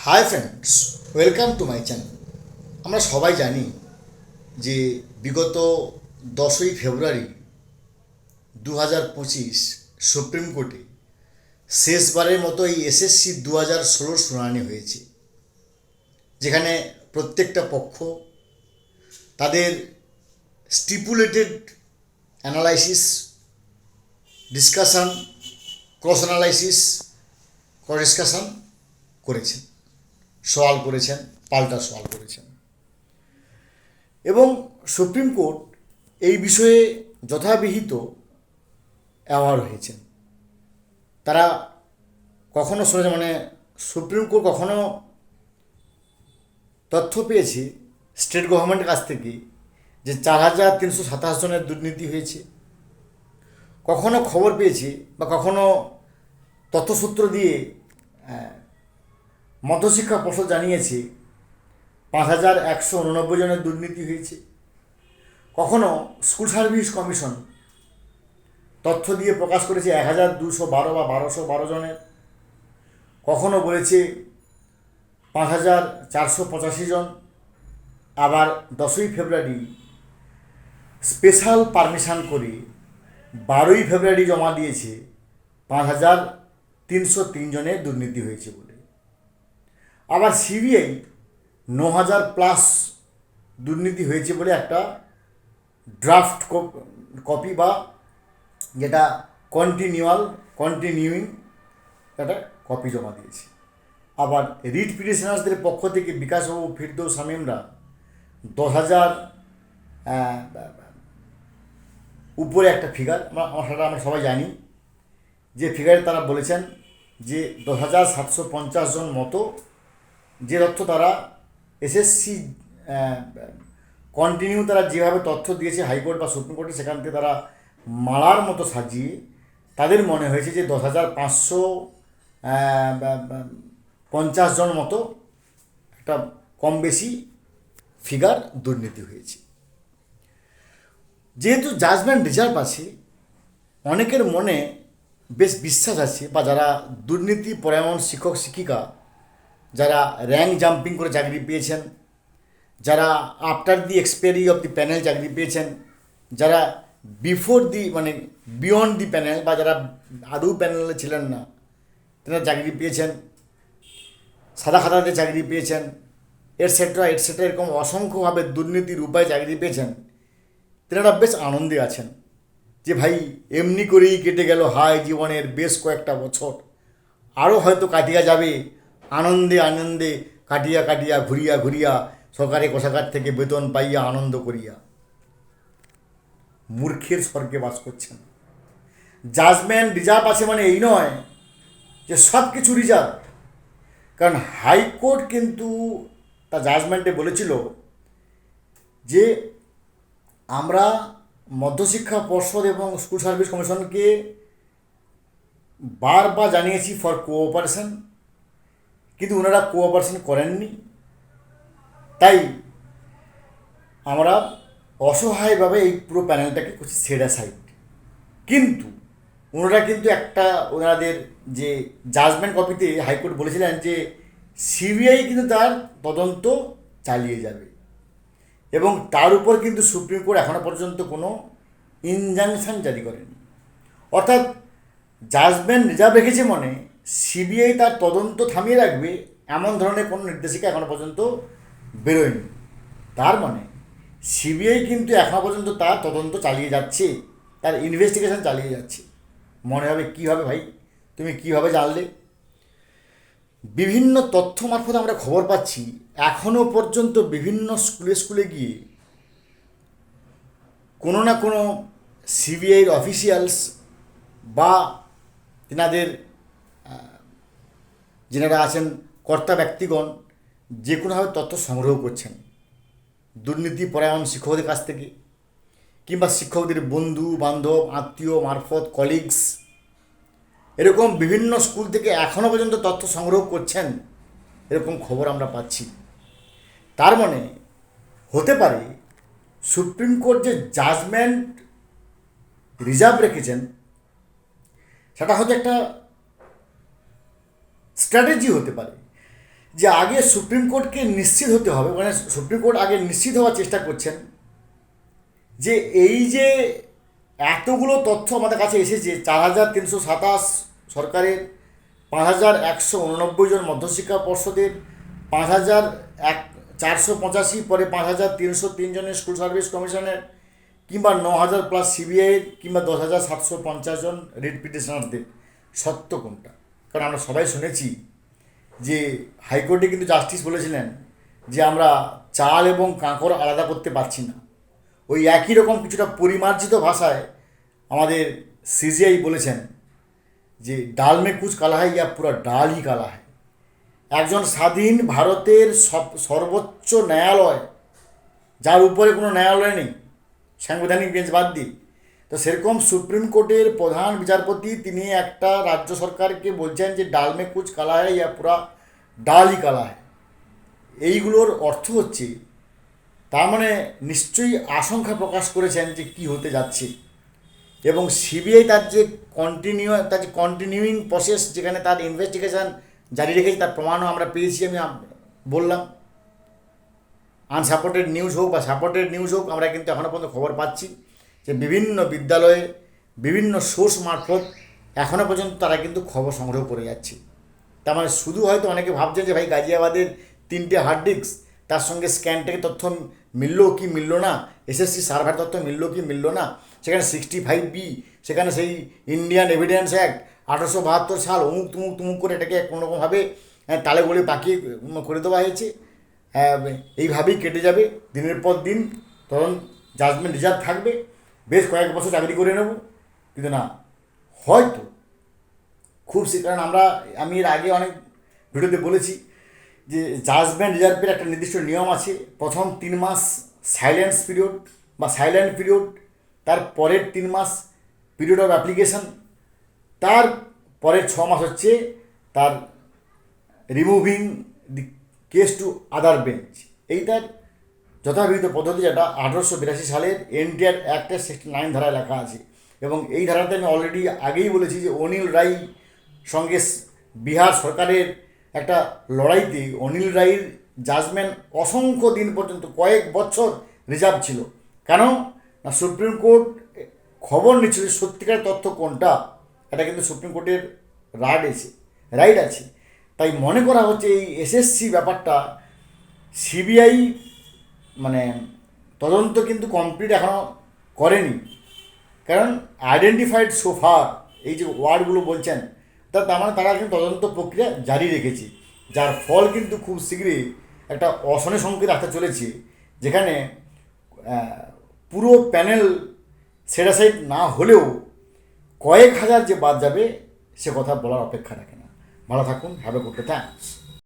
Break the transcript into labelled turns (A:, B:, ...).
A: Hi friends welcome to my channel আমরা সবাই জানি যে বিগত দশই ফেব্রুয়ারি দু হাজার পঁচিশ সুপ্রিম কোর্টে শেষবারের মতো এই এসএসসি দু হাজার ষোলোর শুনানি হয়েছে, যেখানে প্রত্যেকটা পক্ষ তাদের stipulated analysis discussion cross analysis cross discussion করেছেন সওয়াল করেছেন, পাল্টা সওয়াল করেছেন। এবং সুপ্রিম কোর্ট এই বিষয়ে যথাবিহিত অ্যাওয়ার হয়েছেন। তারা কখনো শুনেছে মানে সুপ্রিম কোর্ট কখনো তথ্য পেয়েছে স্টেট গভর্নমেন্টের কাছ থেকে যে চার হাজার তিনশো সাতাশ জনের দুর্নীতি হয়েছে। কখনো খবর পেয়েছে বা কখনো তথ্যসূত্র দিয়ে মধ্যশিক্ষা পর্ষদ জানিয়েছে পাঁচ হাজার একশো উননব্বই জনের দুর্নীতি হয়েছে। কখনো স্কুল সার্ভিস কমিশন তথ্য দিয়ে প্রকাশ করেছে এক হাজার দুশো বারো বা বারোশো বারো জনের। কখনো বলেছে পাঁচ হাজার চারশো পঁচাশি জন। আবার দশই ফেব্রুয়ারি স্পেশাল পারমিশন করে বারোই ফেব্রুয়ারি জমা দিয়েছে পাঁচ হাজার তিনশো তিন জনের দুর্নীতি হয়েছে বলে। আবার সিবিআই ন হাজার প্লাস দুর্নীতি হয়েছে বলে একটা ড্রাফট কপি বা যেটা কন্টিনিউয়াল কন্টিনিউইং একটা কপি জমা দিয়েছে। আবার রিট পিটিশনার্সদের পক্ষ থেকে বিকাশবাবু, ফিরদৌস শামীমরা দশ হাজার উপরে একটা ফিগার আমরা সেটা আমরা সবাই জানি, যে ফিগারে তারা বলেছেন যে দশ হাজার সাতশো পঞ্চাশ জন মতো যে তথ্য তারা এসএসসি কন্টিনিউ তারা যেভাবে তথ্য দিয়েছে হাইকোর্ট বা সুপ্রিম কোর্টে, সেখান থেকে তারা মালার মতো সাজিয়ে তাদের মনে হয়েছে যে দশ হাজার পাঁচশো পঞ্চাশ জন মতো একটা কম বেশি ফিগার দুর্নীতি হয়েছে। যেহেতু জাজমেন্ট রিজার্ভ আছে, অনেকের মনে বেশ বিশ্বাস আছে বা যারা দুর্নীতি পরায়ণ শিক্ষক, শিক্ষিকা যারা র্যাঙ্ক জাম্পিং করে চাকরি পেয়েছেন, যারা after the expiry of the panel চাকরি পেয়েছেন, যারা বিফোর দি মানে বিয়ন্ড দি প্যানেল বা যারা আদৌ প্যানেলে ছিলেন না, তারা চাকরি পেয়েছেন, সাদা খাতাতে চাকরি পেয়েছেন এটসেট্রা এটসেট্রা এরকম অসংখ্যভাবে দুর্নীতির উপায় চাকরি পেয়েছেন, তেনারা বেশ আনন্দে আছেন যে ভাই এমনি করেই কেটে গেল হাই জীবনের বেশ কয়েকটা বছর। আরও হয়তো কাটিয়া যাবে আনন্দে আনন্দে কাটিয়া কাটিয়া, ঘুরিয়া ঘুরিয়া, সরকারি কোষাগার থেকে বেতন পাইয়া আনন্দ করিয়া। মূর্খের স্বর্গে বাস করছেন। জাজমেন্ট রিজার্ভ আছে মানে এই নয় যে সব কিছু রিজার্ভ। কারণ হাইকোর্ট কিন্তু তার জাজমেন্টে বলেছিল যে আমরা মধ্যশিক্ষা পর্ষদ এবং স্কুল সার্ভিস কমিশনকে বারবার জানিয়েছি ফর কোঅপারেশন। কিন্তু ওনারা কোঅপারেশন করেননি। তাই আমরা অসহায়ভাবে এই পুরো প্যানেলটাকে করছি সেরা সাইড কিন্তু ওনারা কিন্তু একটা ওনাদের যে জাজমেন্ট কপিতে হাইকোর্ট বলেছিলেন যে সিবিআই কিন্তু তার তদন্ত চালিয়ে যাবে। এবং তার উপর কিন্তু সুপ্রিম কোর্ট এখনও পর্যন্ত কোনো ইনজাংশন জারি করেনি। অর্থাৎ জাজমেন্ট রিজার্ভ রেখেছে মনে সিবিআই তার তদন্ত থামিয়ে রাখবে এমন ধরনের কোনো নির্দেশিকা এখনও পর্যন্ত বেরোয়নি। তার মানে সিবিআই কিন্তু এখনও পর্যন্ত তার তদন্ত চালিয়ে যাচ্ছে, তার ইনভেস্টিগেশন চালিয়ে যাচ্ছে। মনে হবে কী হবে ভাই? তুমি কীভাবে জানলে? বিভিন্ন তথ্য মারফত আমরা খবর পাচ্ছি এখনও পর্যন্ত বিভিন্ন স্কুলে স্কুলে গিয়ে কোনো না কোনো সিবিআইয়ের অফিসিয়ালস বা তেনাদের যেনারা আছেন কর্তা ব্যক্তিগণ, যে কোনোভাবে তথ্য সংগ্রহ করছেন, দুর্নীতি পরায়ণ শিক্ষকদের কাছ থেকে, কিংবা শিক্ষকদের বন্ধু, বান্ধব, আত্মীয়, মারফত কলিগস এরকম বিভিন্ন স্কুল থেকে এখনও পর্যন্ত তথ্য সংগ্রহ করছেন, এরকম খবর আমরা পাচ্ছি। তার মানে হতে পারে সুপ্রিম কোর্ট যে জাজমেন্ট রিজার্ভ রেখেছেন, সেটা হয়তো একটা স্ট্র্যাটেজি হতে পারে যে আগে সুপ্রিম কোর্টকে নিশ্চিত হতে হবে মানে সুপ্রিম কোর্ট আগে নিশ্চিত হওয়ার চেষ্টা করছেন যে এই যে এতগুলো তথ্য আমাদের কাছে এসেছে, চার হাজার তিনশো সাতাশ সরকারের, পাঁচ হাজার একশো উননব্বই জন মধ্যশিক্ষা পর্ষদের, পাঁচ হাজার এক চারশো পঁচাশি, পরে পাঁচ হাজার তিনশো তিন জনের স্কুল সার্ভিস কমিশনের, কিংবা ন হাজার প্লাস সিবিআইয়ের, কিংবা দশ হাজার সাতশো পঞ্চাশ জন রিট পিটিশনারদের। সত্য কোনটা? কারণ আমরা সবাই শুনেছি যে হাইকোর্টে কিন্তু জাস্টিস বলেছিলেন যে আমরা চাল এবং কাঁকড় আলাদা করতে পারছি না। ওই একই রকম কিছুটা পরিমার্জিত ভাষায় আমাদের সিজিআই বলেছেন যে ডাল মে কুচ কালা হয় ইয়া পুরা ডাল হি কালা হয় একজন স্বাধীন ভারতের সব সর্বোচ্চ ন্যায়ালয়, যার উপরে কোনো ন্যায়ালয় নেই, সাংবিধানিক বেঞ্চ বাদ দিয়ে। তো সেরকম সুপ্রিম কোর্টের প্রধান বিচারপতি তিনি একটা রাজ্য সরকারকে বলছেন যে ডাল মে কুচ কালা হয় ইয়া পুরা ডালই কালা হয় এইগুলোর অর্থ হচ্ছে, তার মানে নিশ্চয়ই আশঙ্কা প্রকাশ করেছেন যে কি হতে যাচ্ছে। এবং সিবিআই তার যে কন্টিনিউ তার যে কন্টিনিউইং প্রসেস যেখানে তার ইনভেস্টিগেশন জারি রেখেছে, তার প্রমাণও আমরা পেয়েছি আমি বললাম। আনসাপোর্টেড নিউজ হোক বা সাপোর্টেড নিউজ হোক, আমরা কিন্তু এখনও পর্যন্ত খবর পাচ্ছি। যে বিভিন্ন বিদ্যালয়ে বিভিন্ন সোর্স মারফত এখনও পর্যন্ত তারা কিন্তু খবর সংগ্রহ করে যাচ্ছে। তার মানে শুধু হয়তো অনেকে ভাবছে যে ভাই গাজিয়াবাদের তিনটে হার্ড ডিস্ক তার সঙ্গে স্ক্যান থেকে তথ্য মিললো কি মিললো না এসএসসি সার্ভার তথ্য মিললো কি মিললো না সেখানে সিক্সটি ফাইভ বি সেখানে সেই ইন্ডিয়ান এভিডেন্স অ্যাক্ট আঠারোশো বাহাত্তর সাল অমুক তুমুক তুমুক করে এটাকে কোনোরকমভাবে হ্যাঁ, তালে গড়ে পাকিয়ে করে দেওয়া হয়েছে। হ্যাঁ, এইভাবেই কেটে যাবে দিনের পর দিন তখন জাজমেন্ট রিজার্ভ থাকবে। বেশ কয়েক বছর চাকরি করে নেব। কিন্তু না, হয়তো, খুব সে, কারণ আমরা, আমি এর আগে অনেক ভিডিওতে বলেছি যে জাজমেন্ট রিজার্ভের একটা নির্দিষ্ট নিয়ম আছে। প্রথম তিন মাস সাইলেন্স পিরিয়ড বা সাইলেন্ট পিরিয়ড তার পরের তিন মাস পিরিয়ড অফ অ্যাপ্লিকেশন তার পরের ছ মাস হচ্ছে তার removing the case to other bench এইটার যথাবিহিত পদ্ধতি যেটা আঠারোশো বিরাশি সালের এনটিআর অ্যাক্টের সিক্সটি নাইন ধারায় লেখা আছে। এবং এই ধারাতে আমি অলরেডি আগেই বলেছি যে অনিল রাই সঙ্গে বিহার সরকারের একটা লড়াইতে অনিল রায়ের জাজমেন্ট অসংখ্য দিন পর্যন্ত, কয়েক বছর রিজার্ভ ছিল। কেন? না, সুপ্রিম কোর্ট খবর নিচ্ছিল সত্যিকার তথ্য কোনটা, এটা কিন্তু সুপ্রিম কোর্টের রাইট আছে রাইট আছে। তাই মনে করা হচ্ছে এই এসএসসি ব্যাপারটা, সিবিআই তদন্ত কিন্তু কমপ্লিট এখনও করেনি। কারণ আইডেন্টিফাইড সোফার এই যে ওয়ার্ডগুলো বলছেন, তা তার মানে তারা কিন্তু তদন্ত প্রক্রিয়া জারি রেখেছে। যার ফল কিন্তু খুব শীঘ্রই একটা অশনি সংকেত আসতে চলেছে, যেখানে পুরো প্যানেল সেটাসাইড না হলেও কয়েক হাজার যে বাদ যাবে, সে কথা বলার অপেক্ষা রাখে না। ভালো থাকুন হ্যাভ এ গুড থ্যাংকস